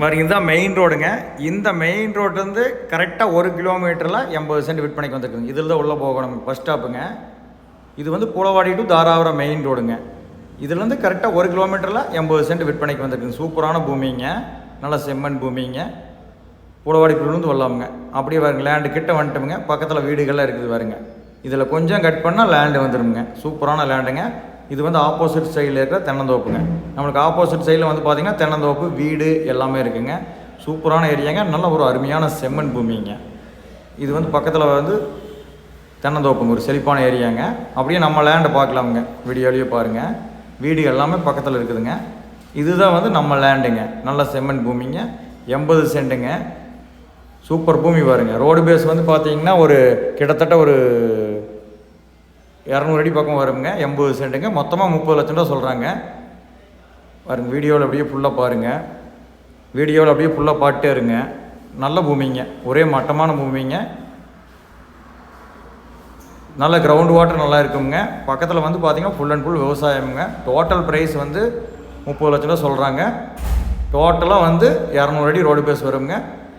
பாருங்க இதுதான் மெயின் ரோடுங்க இந்த மெயின் ரோட்லேருந்து கரெக்டாக ஒரு கிலோமீட்டரில் எண்பது சென்ட் விற்பனைக்கு வந்துருக்குங்க இதில் தான் உள்ளே போகணும். பஸ் ஸ்டாப்புங்க இது வந்து புலவாடி டு தாராபுரம் மெயின் ரோடுங்க இதுலேருந்து கரெக்டாக ஒரு கிலோமீட்டரில் எண்பது சென்ட் விற்பனைக்கு வந்துருக்குங்க சூப்பரான பூமிங்க. நல்ல செம்மண் பூமிங்க. புலவாடிக்குள்ளேருந்து வரலாமுங்க. அப்படியே வருங்க லேண்டு கிட்ட வந்துட்டோமுங்க. பக்கத்தில் வீடுகள்லாம் இருக்குது பாருங்க. இதில் கொஞ்சம் கட் பண்ணால் லேண்டு வந்துடுங்க சூப்பரான லேண்டுங்க இது வந்து ஆப்போசிட் சைடில் இருக்கிற தென்னந்தோப்புங்க. நம்மளுக்கு ஆப்போசிட் சைடில் வந்து பார்த்திங்கன்னா தென்னந்தோப்பு வீடு எல்லாமே இருக்குங்க. சூப்பரான ஏரியாங்க. நல்ல ஒரு அருமையான செம்மண் பூமிங்க. இது வந்து பக்கத்தில் வந்து தென்னந்தோப்புங்க. ஒரு செழிப்பான ஏரியாங்க. அப்படியே நம்ம லேண்டை பார்க்கலாமுங்க. வீடியோலேயே பாருங்கள் வீடு எல்லாமே பக்கத்தில் இருக்குதுங்க. இதுதான் வந்து நம்ம லேண்டுங்க நல்ல செம்மண் பூமிங்க. எண்பது சென்ட்டுங்க. சூப்பர் பூமி பாருங்க. ரோடு பேஸ் வந்து பார்த்தீங்கன்னா ஒரு கிட்டத்தட்ட ஒரு இரநூறு அடி பக்கம் வருங்க எண்பது சென்ட்டுங்க. மொத்தமாக முப்பது லட்சம் ரூபா சொல்கிறாங்க பாருங்க வீடியோவில் அப்படியே ஃபுல்லாக பாருங்கள் வீடியோவில் அப்படியே ஃபுல்லாக பாட்டே இருங்க. நல்ல பூமிங்க. ஒரே மட்டமான பூமிங்க. நல்ல கிரவுண்ட் வாட்டர் நல்லா இருக்குங்க. பக்கத்தில் வந்து பார்த்தீங்கன்னா ஃபுல் அண்ட் ஃபுல் விவசாயமுங்க. டோட்டல் ப்ரைஸ் வந்து முப்பது லட்ச ரூபா சொல்கிறாங்க டோட்டலாக வந்து இரநூறு அடி ரோடு பேஸ் வருங்க.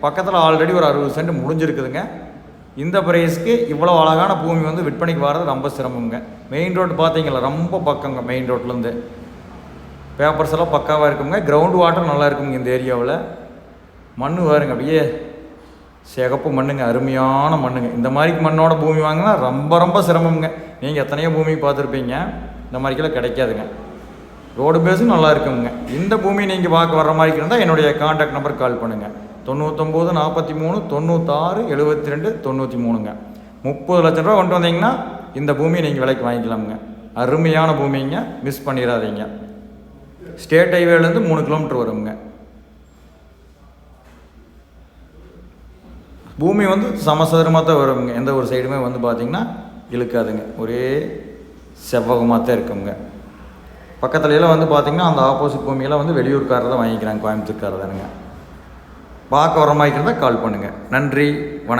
பக்கத்தில் ஆல்ரெடி ஒரு அறுபது சென்ட் முடிஞ்சிருக்குதுங்க. இந்த பிரைஸ்க்கு இவ்வளோ அழகான பூமி வந்து விற்பனைக்கு வர்றது ரொம்ப சிரமங்க. மெயின் ரோடு பார்த்தீங்களா? ரொம்ப பக்கங்க மெயின் ரோட்லேருந்து பேப்பர்ஸ் எல்லாம் பக்காவாக இருக்குங்க. கிரவுண்ட் வாட்டர் நல்லா இருக்குங்க இந்த ஏரியாவில் மண் பாருங்க அப்படியே. சிகப்பு மண்ணுங்க அருமையான மண்ணுங்க. இந்த மாதிரி மண்ணோட பூமி வாங்கினா ரொம்ப ரொம்ப சிரமங்க. நீங்கள் எத்தனையோ பூமி பார்த்துருப்பீங்க. இந்த மாதிரிக்கெல்லாம் கிடைக்காதுங்க. ரோடு பேஸும் நல்லா இருக்குங்க. இந்த பூமி நீங்கள் பார்க்க வர்ற மாதிரி இருந்தால் என்னுடைய காண்டாக்ட் நம்பர் கால் பண்ணுங்கள் தொண்ணூத்தொம்பது நாற்பத்தி மூணு தொண்ணூத்தாறு எழுபத்தி ரெண்டு தொண்ணூற்றி மூணுங்க முப்பது லட்ச ரூபா கொண்டு வந்தீங்கன்னா இந்த பூமியை நீங்கள் விலைக்கு வாங்கிக்கலாமுங்க. அருமையான பூமிங்க. மிஸ் பண்ணிடாதீங்க. ஸ்டேட் ஹைவேலேருந்து மூணு கிலோமீட்டர் வருங்க. பூமி வந்து சமசதுரமாக தான் வருங்க. எந்த ஒரு சைடுமே வந்து பார்த்திங்கன்னா இழுக்காதுங்க. ஒரே செவ்வகமாக தான் இருக்குங்க. பக்கத்துலலாம் வந்து பார்த்திங்கன்னா அந்த ஆப்போசிட் பூமியெல்லாம் வந்து வெளியூர்காரர் தான் வாங்கிக்கிறாங்க. கோயம்புத்தூர்காரர் தானுங்க. பார்க்க வர மாதிரி இருந்தால் கால் பண்ணுங்கள் நன்றி வணக்கம்.